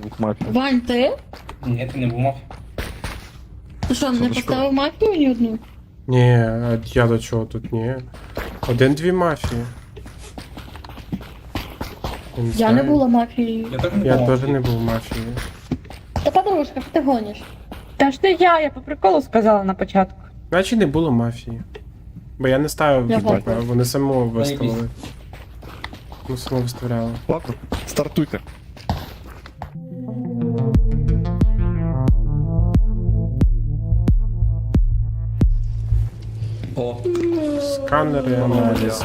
вас мафія. Вань, ти? Ні, ти не був мав. Ти що, не Сонечко. поставив мафію ні одну? Ні, а я до чого тут? Ні. Один-дві мафії. Я, знаю. не була мафією. Я теж не Я теж мафією. не був мафією. Та подружка, що ти гониш? Та ж не я, я по приколу сказала на початку. Значить не було мафії. Бо я не ставив, Я бачу. вони само виставили. Ну, само виставляли. Ладно, стартуйте. О, Сканери, аналізу.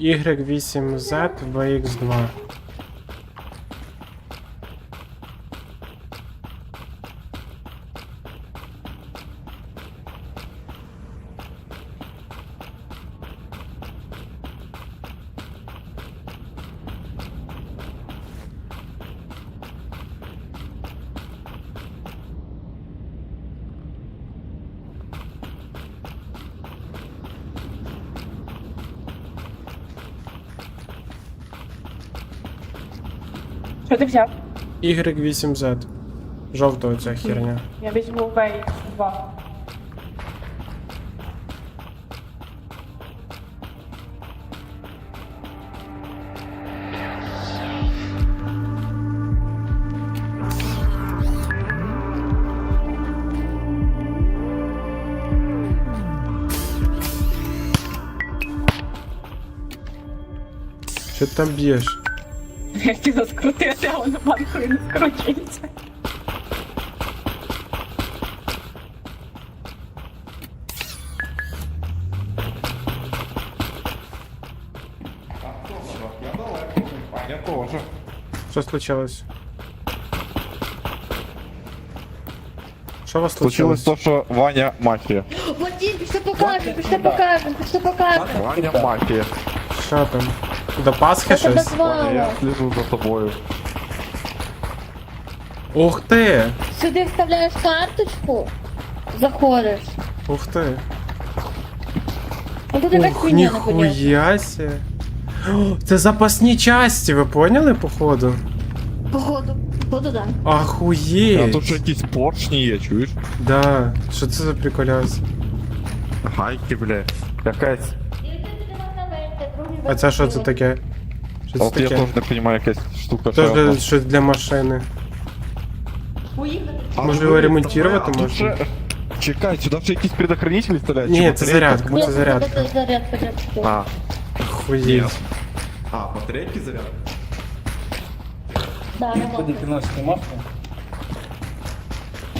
Y8Z VX2. Що ти взяв? Y8Z. Жовта оця херня. Я візьму вей 2. Що ти там б'єш? Я хотіла скрутити, а воно банкою не скручується. Я теж. Що случилось? Що у вас Случилось случилось? то, що Ваня мафія. Вадим, пішли покажемо, пішли покажемо, пішли покажемо. Ваня мафія. Що там? До Пасхи Я тебе щось? Ваня, я звала. сліжу за тобою. Ух ти! Сюди вставляєш карточку, заходиш. Ух ти! Ну тут якась Ух, хуйня ніхуя сі. Це запасні часті, ви поняли, походу? Походу, походу, да. А Ахуєть! тут ще якісь поршні є, чуєш? Да, що це за приколяс? Гайки, бля. Якась. А це що це таке? Що це От я таке? теж не розумію, якась штука. Це що ж вона- щось для машини. А, Може, ну, його блін, ремонтувати а тут можна? ще- Чекай, сюди ще якісь предохранителі вставляють? Ні, чи це батарейки? зарядка. Тому- це зарядка. Це зарядка для псів. А, Ахуєть. а, батарейки зарядка? Да, Куди ремонт. приносити мафію?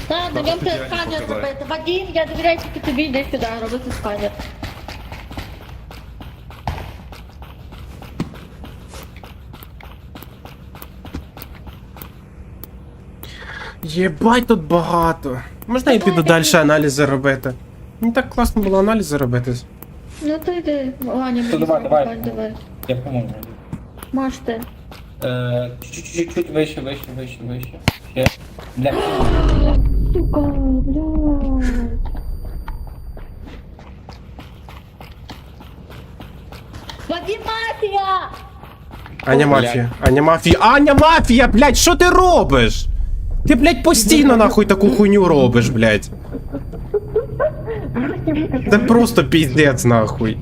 Так, даємо Просто тебе я не сканер показав. зробити. Вадим, я довіряю тільки тобі, йди сюди, робити сканер. Єбать тут багато. Можна я піду далі аналізи робити? Мені так класно було аналізи робити. Ну ти йди, Аня, То мені давай, давай. Давай. Я поможу. Маш ти. Е, Чуть-чуть вище, вище, вище, вище. Ще. Бля, Сука, блядь. Вадим, мафія! Аня мафія. Аня мафія. Аня мафія, блядь, що ти робиш? Ти, блядь, постійно нахуй таку хуйню робиш, блядь. Це просто піздець, нахуй.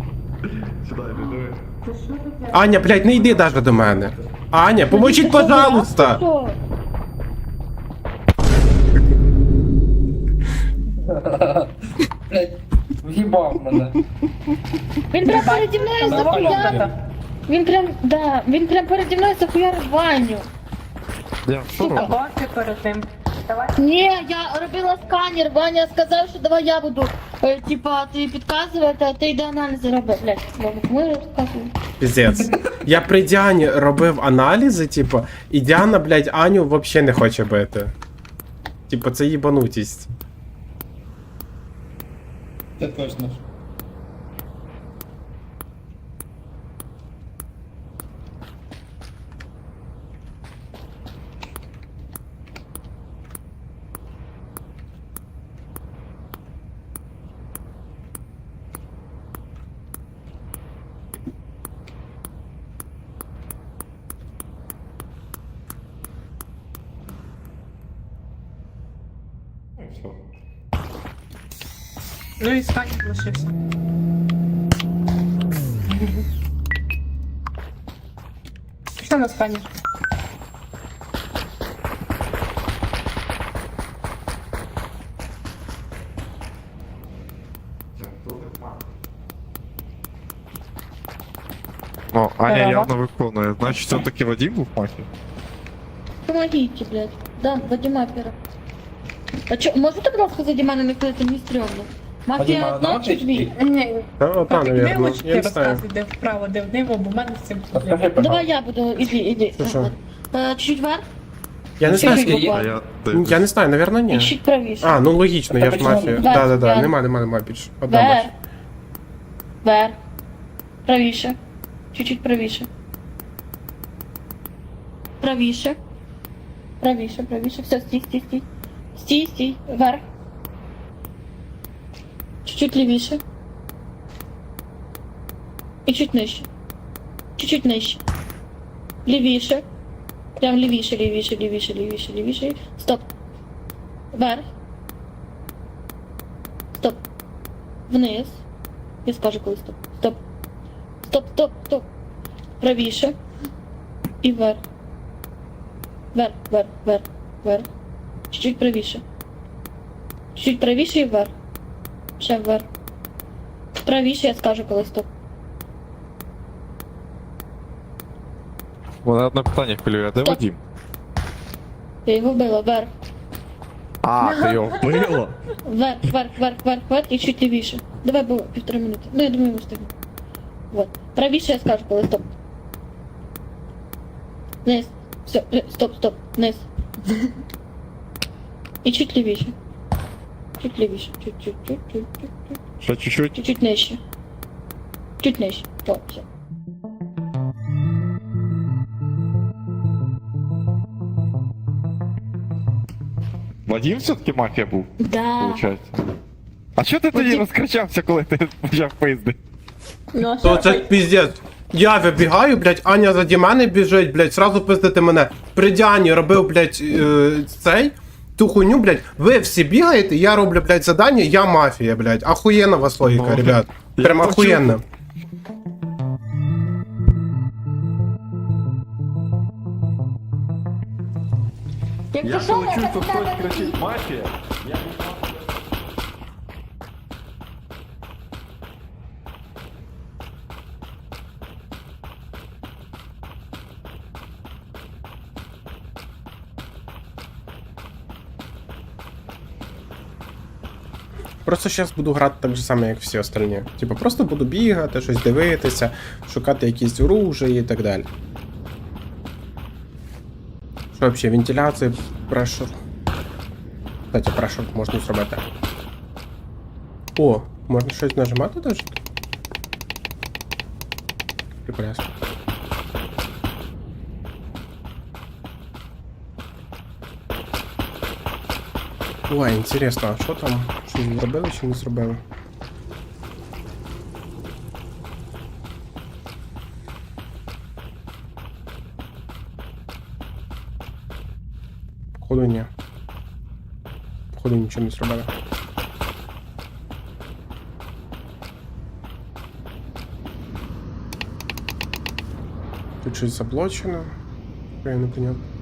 Аня, блядь, не йди даже до мене. Аня, поможіть, пожалуйста. Що? блядь, в'їбав мене. Він прям переді мною захуярив. Він прям, да, він прям переді мною захуярив Ваню. Я перед. Давай. Ні, я робила сканер, Ваня сказав, що давай я буду. Е, типа, ти підказувати, а ти йди аналізи роби. Блять, слово, ми розказуємо. Піздець. Я при Діані робив аналізи, типу, і Діана, блядь, Аню взагалі не хоче бити. Типу, це їбанутість. Це точно. Ну і сканер лишився. Що на сканер? О, Аня Ага. явно виконує. Значить, все-таки Вадим був в мафії? Помогите, блядь. Да, Вадима пера. А чё, можете просто за Димана не сказать, не стрёмно? Мафия Вадима одна, чи дві? Ні, Та, ота, Папік, лучше Я ти не знаю. розказуй, де вправо, де вліво, бо в мене з цим Розкажи, пожалуйста. Давай я буду. Ты шо? Э, Чуть-чуть вверх Я не знаю, Чуть-чуть скільки. А я Я не знаю, наверно, и ні. чуть правіше. А, ну логічно, я ж мафія. Да, Да, да, да. да. Нема, нема, нема більше. Одна Вверх. бачу. Вверх. Правіше. Чуть-чуть правіше. Правіше. Правіше, правіше. Все, стій, стій, стій. Стій, стій. Вверх. Чуть-чуть лівіше. І чуть нижче. Чуть-чуть нижче. Лівіше. Прям лівіше, лівіше, лівіше, лівіше, лівіше. Стоп. Вверх. Стоп. Вниз. Я скажу, коли стоп. Стоп. Стоп, стоп, стоп. Правіше. І вверх. Вверх, вверх, вверх, вверх. Чуть-чуть правіше. Чуть-чуть правіше і вверх. Ще вверх. Правіше я скажу, коли стоп. Мене одне питання хвилює, а де Так. Вадим? Я його вбила. Вверх. А, ти його вбила? Вверх, вверх, вверх, вверх, вверх і чуть лівіше. Давай було півтори минути. Ну, я думаю, ми встигнемо. Вот. Правіше я скажу, коли стоп. Вниз. Все, стоп, стоп, вниз. І чуть лівіше. Чуть лівіше. Чуть, чуть, чуть, чуть, чуть, чуть. Ще чуть-чуть. Чуть-чуть нижче. Чуть нижче. О, все. Вадим все-таки мафія був, Да. виходить. А чого ти тоді Вадим- розкричався, коли ти почав пизди? Ну, а То що? це піздець. Я вибігаю, блядь, Аня заді мене біжить, блядь, сразу пиздити мене. При Діані робив, блядь, е, цей. Ту хуйню, блядь, ви всі бігаєте, я роблю, блядь, задання, я мафія, блядь. Ахуєнна у вас логіка, Ну, ребят. я Прям почув. ахуєнна. Якщо що, можна що хтось сказати, Просто зараз буду грати так же само, як всі остальні. Типа, просто буду бігати, щось дивитися, шукати якісь оружия і так далі. Що взагалі, вентиляція, прешер. Кстати, прешер можна зробити. О, можна щось нажимати даже? Прекрасно. Ой, інтересно, а що там? Щось зробили чи не зробили? Походу ні. Походу нічого не зробили. Тут щось заблочено. Я не понятно.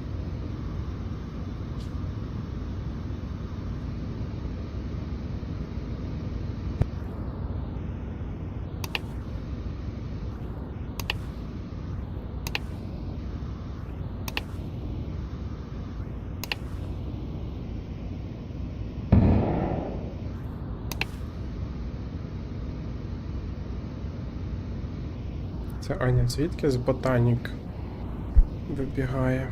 Аня звідки з ботанік вибігає.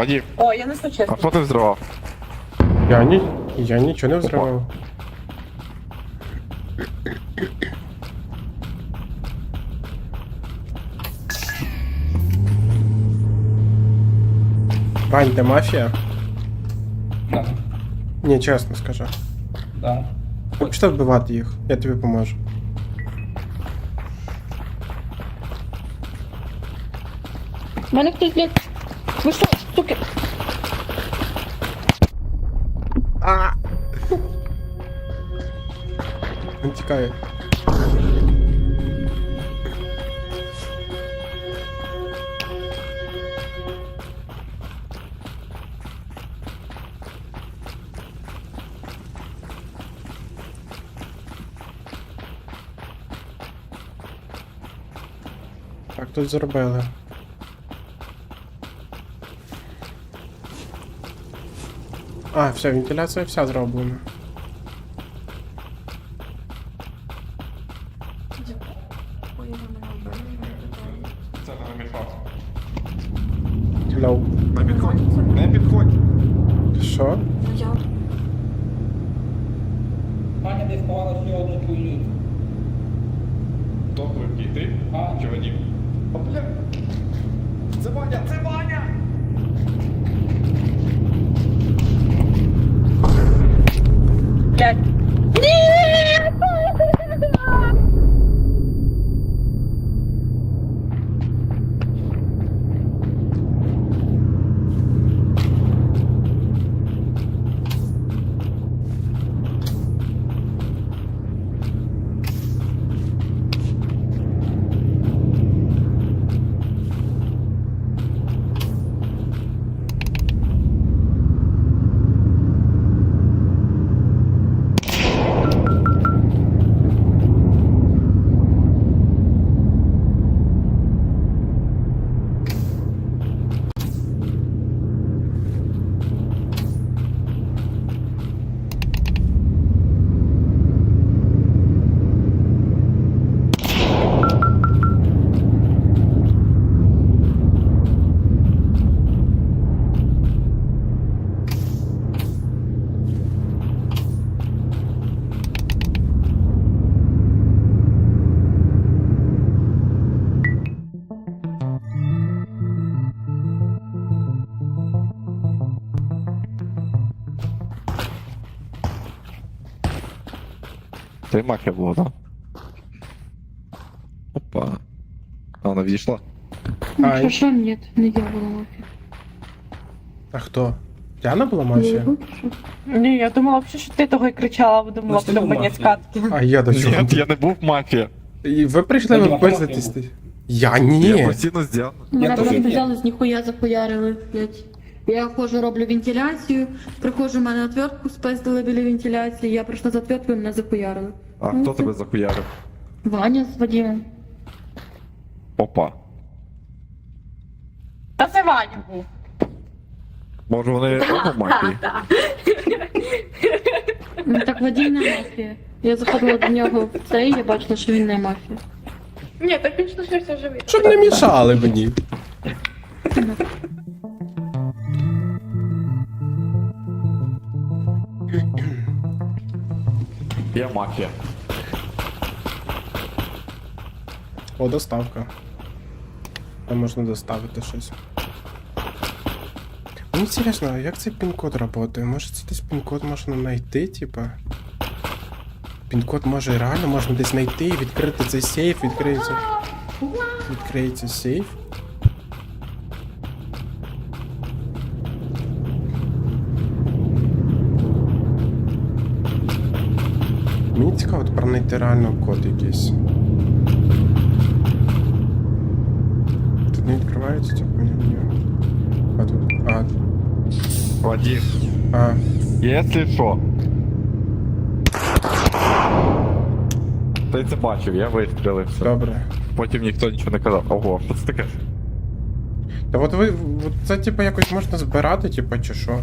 Вадим, О, я не случайно. а що ти взривав? Я, ні, я нічого не взривав. Вань, ти мафія? Да. Ні, чесно скажи. Да. Почти вбивати їх, я тобі поможу. У мене хтось, блядь. Ви що, суки? А! Він тікає. Так, тут зробили. А, все, вентиляція вся зроблена. Це не намішав. Hello. Не підходь, не підходь. Що? Аня десь сховала ще одну хуйню. Хто твій ти? А? Чи Вадим? О, бля. Це Ваня, це Ваня! Мафія була, так? Опа. А вона відійшла. Ай. Що, що, ні, не я була мафія. А хто? Діана була мафія? Ні, я думала взагалі, що ти того і кричала, бо думала, Ну, це буде була конець мафія. катки. А я до чого? Ні, я не був мафія. І ви прийшли Я виписатись? мафія Я Я ні. постійно з Діаною. Мене теж просто ні. взяли з ніхуя захуярили, блядь. Я ходжу, роблю вентиляцію, приходжу, в мене отвертку спиздили біля вентиляції, я прийшла з отверткою, мене захуярили. А Ну, хто це- тебе захуярив? Ваня з Вадимом. Опа. Та це Ваня був. Може вони оба мафії? Ну, Так Вадим не мафія. Я заходила до нього в цей, я бачила, що він не мафія. Ні, так він ж лишився живий. Щоб не мішали мені. Я мафія. О, доставка. Там можна доставити щось. Мені цікаво, як цей пін-код працює? Може це десь пін-код можна знайти, типа. Пін-код може реально можна десь знайти, відкрити цей сейф, відкриється. Відкриється сейф. Мені цікаво тепер знайти реально код якийсь. Тут не відкривається ця хуйня? Ні. А тут. А. Вадим, А. якщо що. Ти це бачив, я вистрілився. Добре. Потім ніхто нічого не казав. Ого, що це таке? Та от ви. от Це типу якось можна збирати, типу, чи що?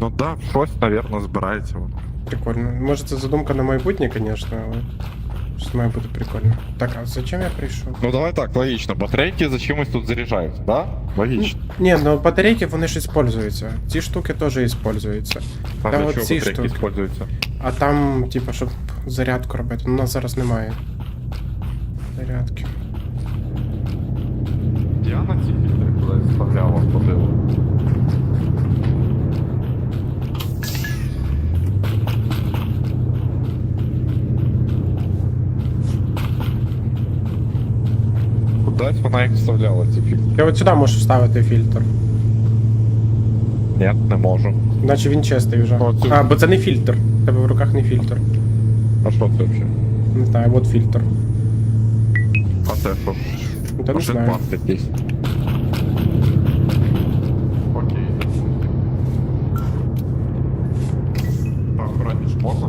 Ну да, щось, напевно, збирається воно. Прикольно. Може це задумка на майбутнє, звісно, але. Щось має бути прикольно. Так, а зачем я прийшов? Ну давай так, логично. Батарейки за чимось тут заряджаються, да? Логично. Ні, ну батарейки вони ж используються. Ці штуки теж используються. А Та для от чого ці батарейки штуки. використовуються? А там, типа, щоб зарядку робити. Ну, у нас зараз немає. Зарядки. Я на ці фільтри кудись вставляв, ходив. Кудись вона їх вставляла, ці фільтри. Я от сюди можу вставити фільтр. Ні, не можу. Наче він чистий вже. О, це- А, бо це не фільтр. У тебе в руках не фільтр. А що це взагалі? Не знаю, от фільтр. А це що? Ну, Та не Машин знаю. якийсь. Окей. Так, раніше можна?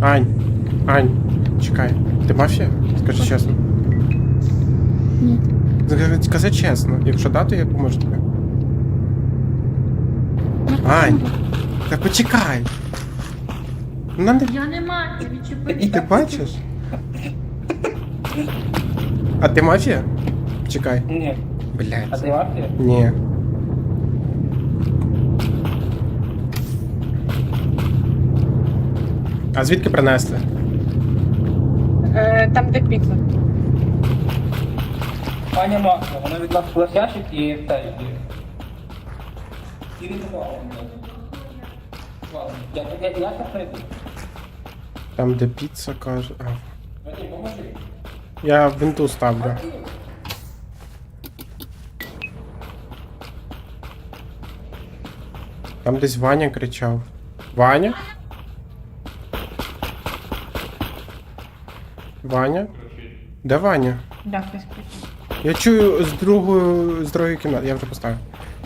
Ань, Ань, чекай. Ти мафія? Скажи чесно. Ні. Скажи- Скажи чесно, якщо да, то я поможу. Ань, та почекай. Ну, Надо... Я не маю, відчепити. Ти бачиш? А ти мафія? Чекай. Ні. А Блядь. ти мафія? Ні. А звідки принесли? Е, там де піца. Пані мафія, вона від нас платящик і те. І рятувала мене. Я, я прийду. Там, де піца каже. А. Я винту ставлю. Там десь Ваня кричав. Ваня? Ваня? Де Ваня? Да, хтось кричить. Я чую з другої, з другої кімнати, я вже поставив.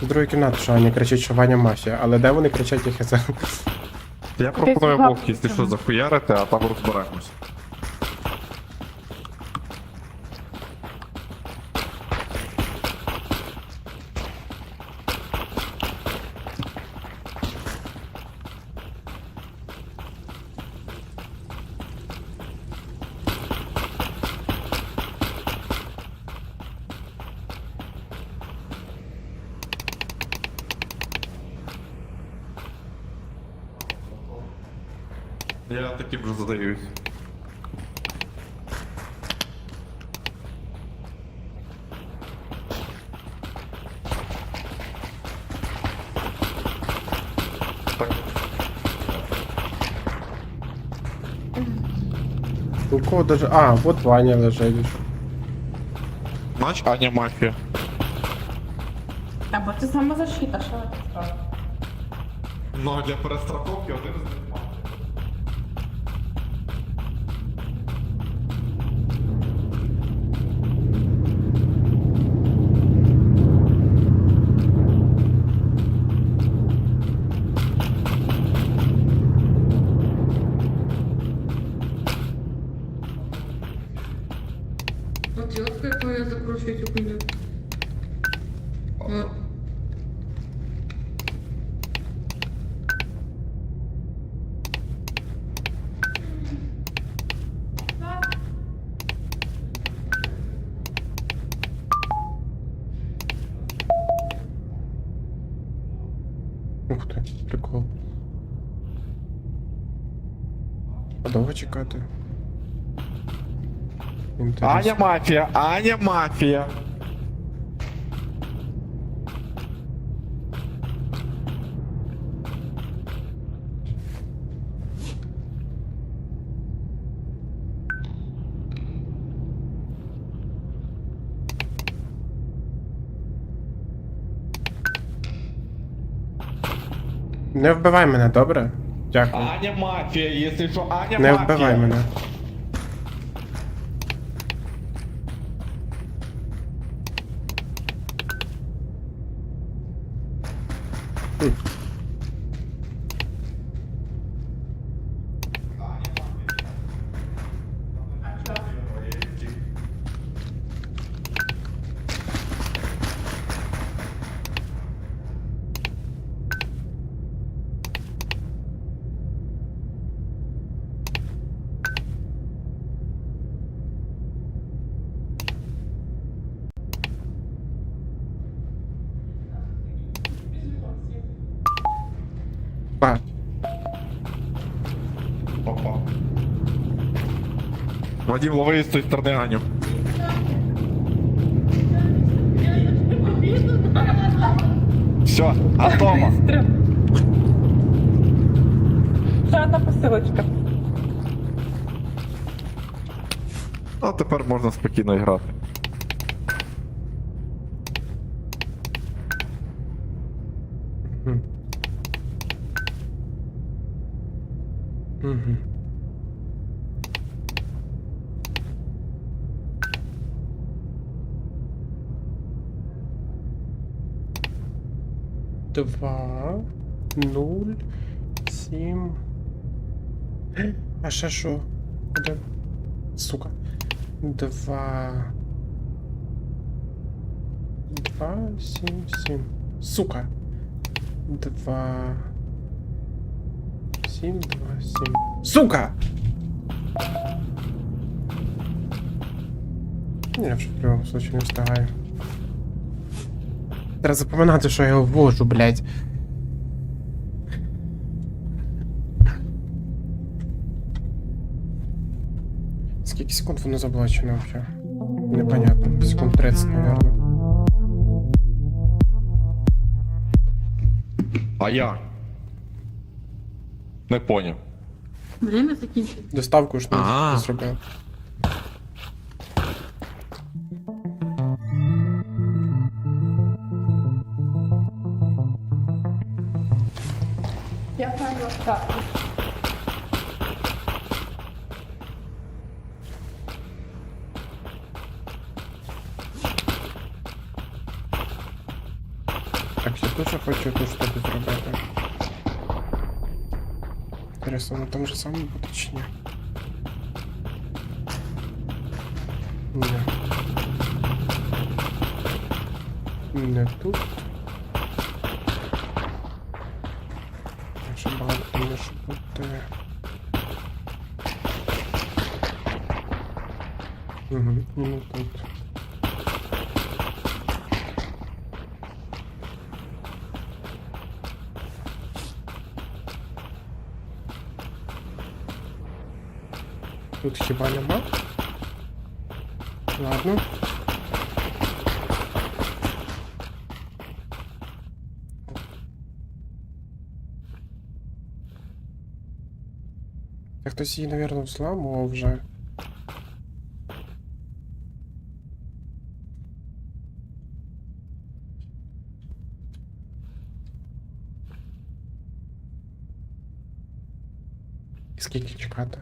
З другої кімнати, що вони кричать, що Ваня мафія, але де вони кричать, їх я це. Я пропоную Вовк, якщо що- що, захуярити, а там розберемось. Таким же задаюсь. Так, У кого даже. А, от Ваня лежить. Знач Аня мафія. Та бо це самозащита, що ти сказав? Ну, для перестраховки один з них чекати? Інтересно. Аня мафія, Аня мафія. Не вбивай мене, добре? Дякую. Аня мафія, якщо що, Аня Не мафія. вбивай мене. Опа. Опа. Вадим, лови з тої сторони Аню. Все, атома. Ще одна посилочка. А тепер можна спокійно грати. 2, 0, 7. А шо? Да. Сука. 2. 2, 7, 7. Сука. 2. 7, 2, 7. Сука! Я в любом случае не устаю Треба запам'ятати, що я ввожу, блядь. Скільки секунд воно заблочено вообще? Непонятно. Секунд 30, наверное. А я? Не поняв. Время закінчується. Доставку ж не А. зробив. Я знаю так. Так, я дуже хочу ту штуку зробити. Інтересно, на тому ж самому буде чи ні? Ні. Не тут. Тут хіба нема? Ладно. Та хтось її, напевно, взламував вже. І скільки чекати?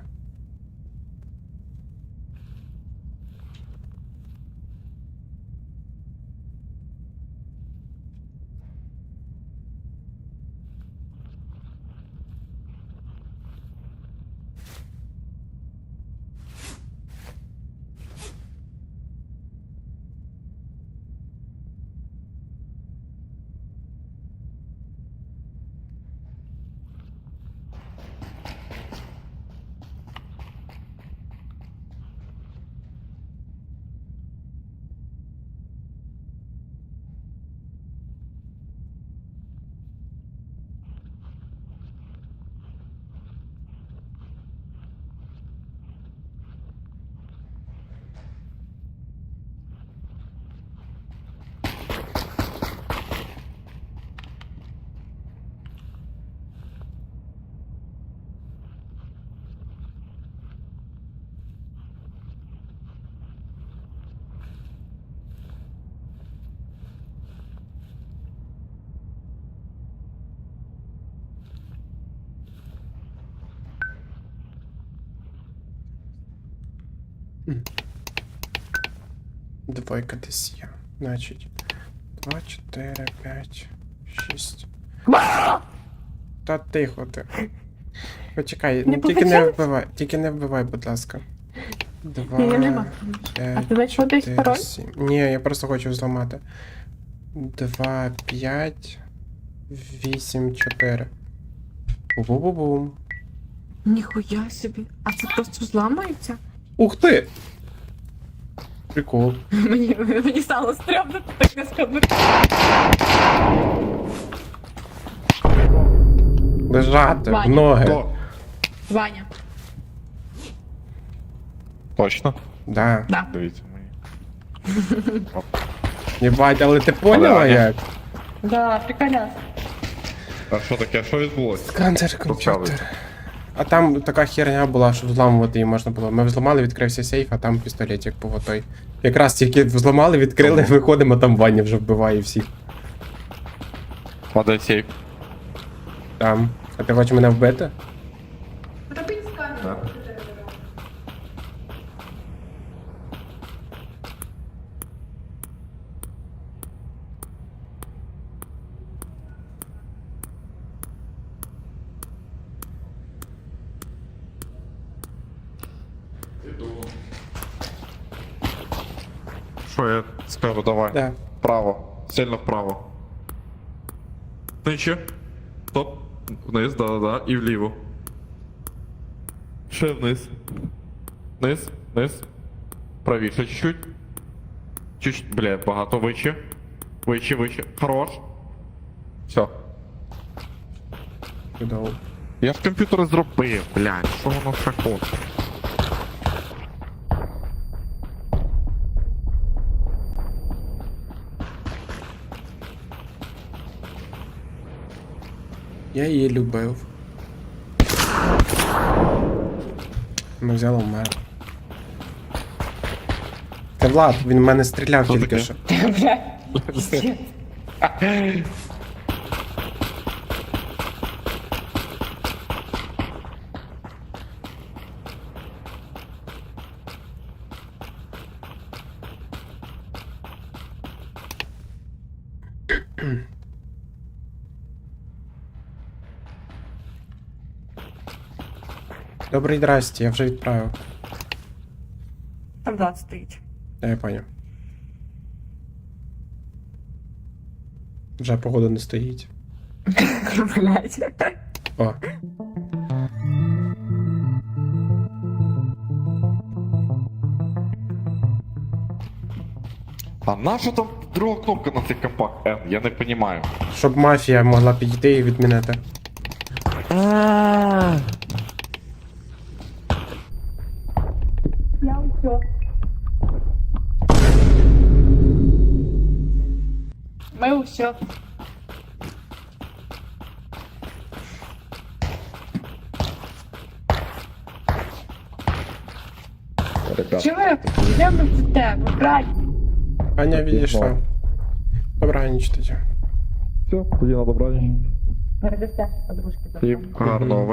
Двойка десь є. Значить. 2, 4, 5, 6. Та тихо ти. Почекай, Не тільки не вбивай, тільки не вбивай, будь ласка. Два, я нема. п'ять, А ти знайшов десь пароль? Ні, я просто хочу зламати. Два, п'ять, вісім, чотири. Бу-бу-бум. Ніхуя собі. А це просто зламається? Ух ти! Прикол. Мені, мені стало стрьомно, так не складно. Лежати в Ваня. ноги. Хто? Ваня. Точно? Да. Дивіться мені. Єбать, але ти поняла Але, як? Да, приколя. А що таке? Що відбулося? Почали. комп'ютер. А там така херня була, що взламувати її можна було. Ми взламали, відкрився сейф, а там пістолетик був отой. Якраз тільки взламали, відкрили, виходимо, а там Ваня вже вбиває всіх. Падає сейф. Там. А ти хочеш мене вбити? Що я скажу, давай. Да. Вправо. Сильно вправо. Нижче. Стоп. Вниз, да-да-да. І вліво. Ще вниз. Вниз, вниз. Правіше чуть-чуть. Чуть-чуть, бля, багато вище. Вище, вище. Хорош. Все. Я ж комп'ютер зробив, блядь, що воно ще хоче? Я її любив. Ми взяли вмер. Та Влад, він в мене стріляв тільки що. Добрий здрасті, я вже відправив. Там 20 стоїть. Я, я поняв. Вже погода не стоїть. Блядь. О. А наша там друга кнопка на цих компах N? Я не розумію. Щоб мафія могла підійти і відмінити. Я Ми усё. Ребят. Чого я йдемо в тебе, брать? Аня відійшла. Добра ніч тоді. Все, тоді на добраніч. Передасте подружки. Всім гарного